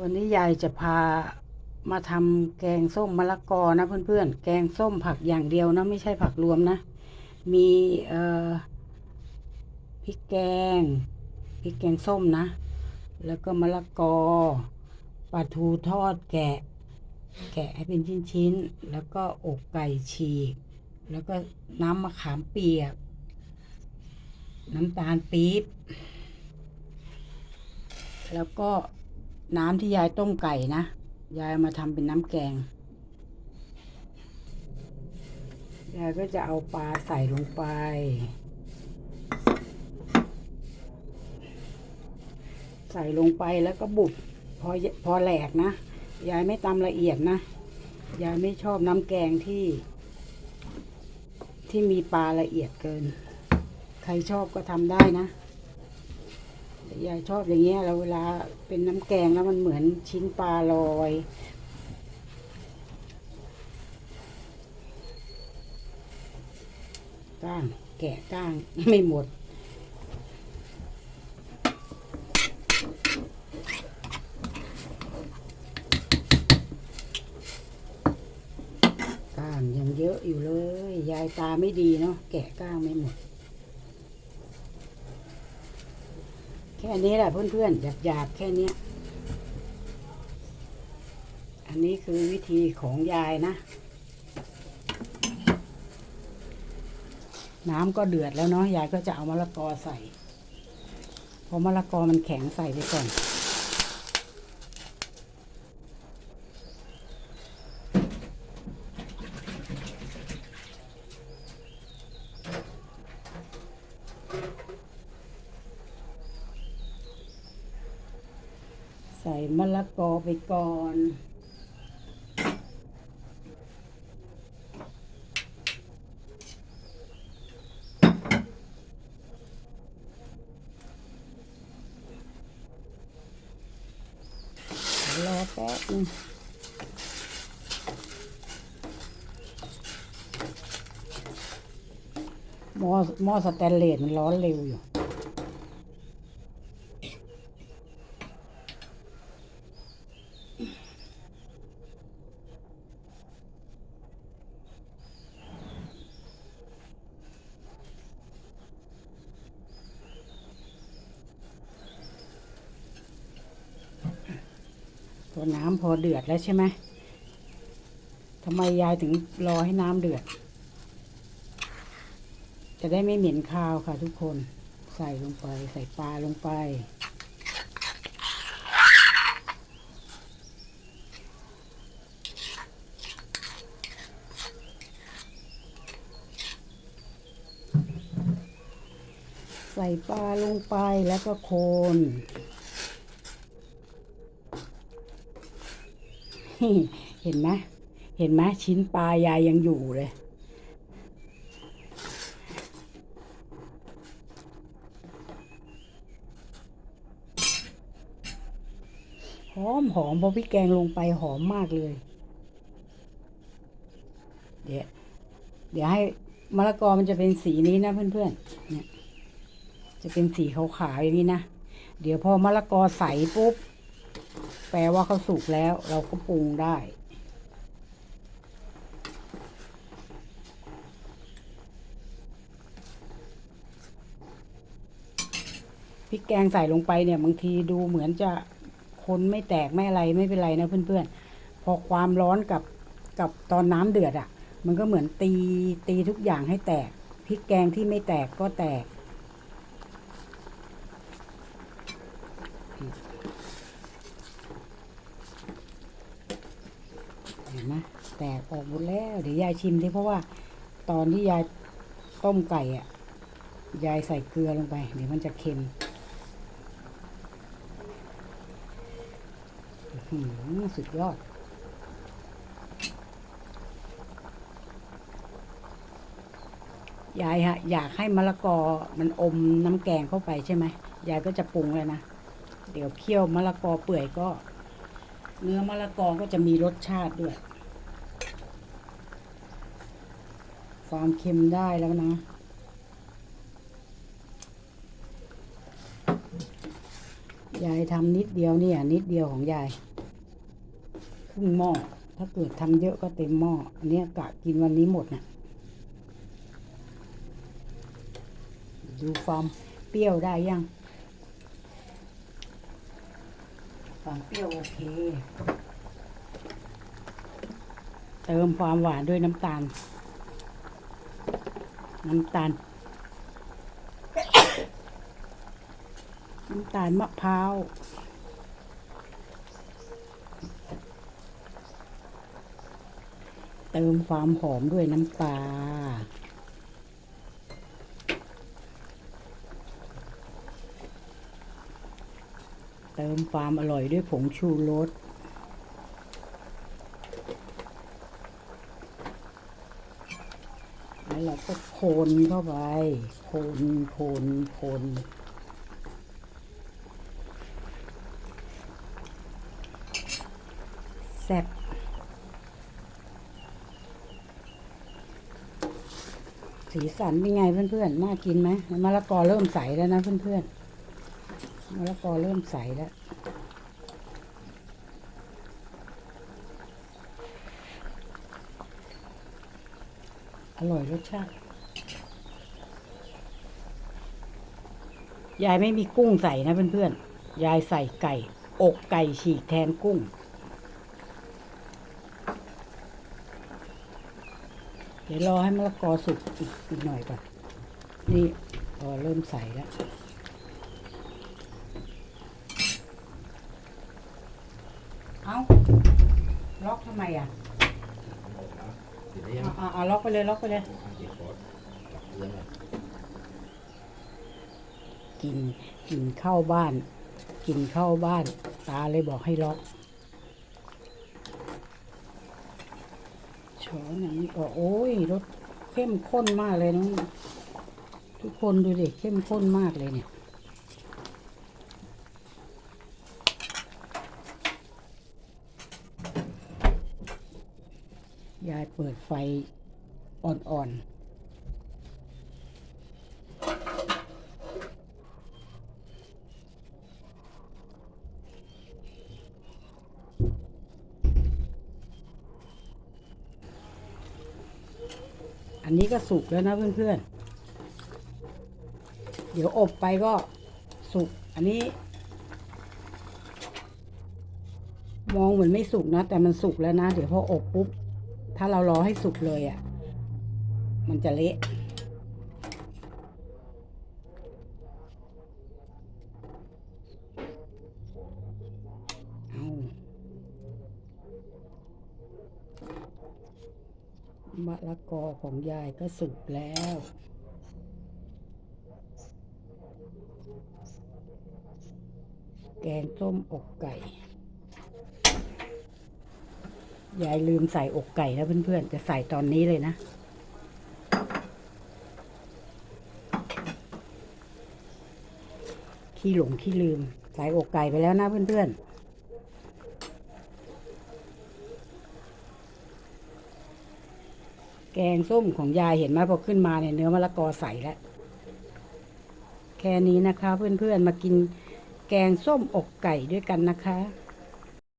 วันนี้ยายจะพามาทำแกงส้มมะละกอนะเพื่อนๆ แกงส้มผักอย่างเดียวนะไม่ใช่ผักรวมนะ มีเอ่อพริกแกงพริกแกงส้มนะ แล้วก็มะละกอปลาทูทอดแกะ แกะให้เป็นชิ้นๆ แล้วก็อกไก่ฉีก แล้วก็น้ำมะขามเปียก น้ำตาลปี๊บ แล้วก็ น้ำที่ยายต้มไก่นะ ยายมาทำเป็นน้ำแกง ยายก็จะเอาปลาใส่ลงไป ใส่ลงไปแล้วก็บุบพอพอแหลกนะ ยายไม่ตำละเอียดนะ ยายไม่ชอบน้ำแกงที่ ที่มีปลาละเอียดเกิน ใครชอบก็ทำได้นะ ยายชอบอย่างเงี้ยแล้วเวลาเป็นน้ำแกงแล้วมันเหมือนชิ้นปลาลอยก้างแกะก้างไม่หมด ก้างยังเยอะอยู่เลย ยายตาไม่ดีเนาะแกะก้างไม่หมด แค่นี้แหละเพื่อนๆหยาบๆแค่เนี้ยอันนี้คือวิธีของยายนะ น้ำก็เดือดแล้วเนาะยายก็จะเอามะละกอใส่ พอมะละกอมันแข็งใส่ไปก่อน ใส่มะละกอไปก่อน รอแป๊บนึงหม้อหม้อสแตนเลสมันร้อนเร็วอยู่ พอน้ำพอเดือดแล้วใช่ไหมทำไมยายถึงรอให้น้ำเดือด จะได้ไม่เหม็นคาวค่ะทุกคน ใส่ลงไป ใส่ปลาลงไป ใส่ปลาลงไปแล้วก็โคน เห็นไหมเห็นไหมชิ้นปลายายยังอยู่เลย หอมหอมพอพริแกงลงไปหอมมากเลย เดี๋ยวเดี๋ยวให้มะละกอมันจะเป็นสีนี้นะเพื่อนๆเนี่ยจะเป็นสีขาวๆอย่างนี้นะ เดี๋ยวพอมะละกอใสปุ๊บ แปลว่าเขาสุกแล้วเราก็ปรุงได้ พริกแกงใส่ลงไปเนี่ย บางทีดูเหมือนจะคนไม่แตกไม่อะไรไม่เป็นไรนะเพื่อนๆ พอความร้อนกับกับตอนน้ำเดือดอะ่ะ มันก็เหมือนตีตีทุกอย่างให้แตกพริกแกงที่ไม่แตกก็แตก ห็นไหมแตกออกหมดแล้ว เดี๋ยวยายชิมดิเพราะว่า ตอนที่ยายต้มไก่อะยายใส่เกลือลงไป เดี๋ยวมันจะเค็มอื้อหือสุดยอด ยายฮะ อยากให้มะละกอมันอมน้ำแกงเข้าไปใช่ไหมยายก็จะปรุงเลยนะ เดี๋ยวเคี่ยวมะละกอเปื่อยก็ เนื้อมะละกอก็จะมีรสชาติด้วย ความเค็มได้แล้วนะ ยายทำนิดเดียวเนี่ย นิดเดียวของยาย ครึ่งหม้อ ถ้าเกิดทำเยอะก็เต็มหม้อ อันนี้กะกินวันนี้หมดน่ะดูความเปรี้ยวได้ยังความเปรี้ยวโอเค เติมความหวานด้วยน้ำตาล น้ำตาล น้ำตาลมะพร้าวเติมความหอมด้วยน้ำปลาเติมความอร่อยด้วยผงชูรส แล้วเราก็โคนเข้าไป โคนโคนโคนแซ่บสีสันเป็นไงเพื่อนๆ น่ากินไหมมะละกอเริ่มใสแล้วนะเพื่อนๆมะละกอเริ่มใสแล้ว ร่อยรสชาติ ยายไม่มีกุ้งใส่นะเพื่อนๆ ยายใส่ไก่ อกไก่ฉีกแทนกุ้ง เดี๋ยวรอให้มะละกอสุกอีกอีกหน่อยก่อน นี่พอเริ่มใส่แล้วเอาล็อกทำไมอะ ติดได้ยังเอาเอาเอาล็อกไปเลยล็อกไปเลยเก็บคอร์สเรื่องอะไรกินกินเข้าบ้าน กินเข้าบ้าน ตาเลยบอกให้ล็อกช้อนอย่างนี้ก็โอ้ยรสเข้มข้นมากเลยน้องทุกคนดูดิเข้มข้นมากเลยเนี่ย ยายเปิดไฟอ่อนๆอันนี้ก็สุกแล้วนะเพื่อนๆ เดี๋ยวอบไปก็สุก อันนี้ มองเหมือนไม่สุกนะ แต่มันสุกแล้วนะ เดี๋ยวพออบปุ๊บ ถ้าเรารอให้สุกเลยอะ่ะ มันจะเละมะละกอของยายก็สุกแล้ว แกงส้มอกไก่ ยายลืมใส่อกไก่นะเพื่อนๆ จะใส่ตอนนี้เลยนะขี้หลงขี้ลืม ใส่อกไก่ไปแล้วนะเพื่อนๆแกงส้มของยายเห็นไหมพอขึ้นมาเนี่ยเนื้อมะละกอใสแล้ว แค่นี้นะคะ เพื่อนๆมากินแกงส้มอกไก่ด้วยกันนะคะ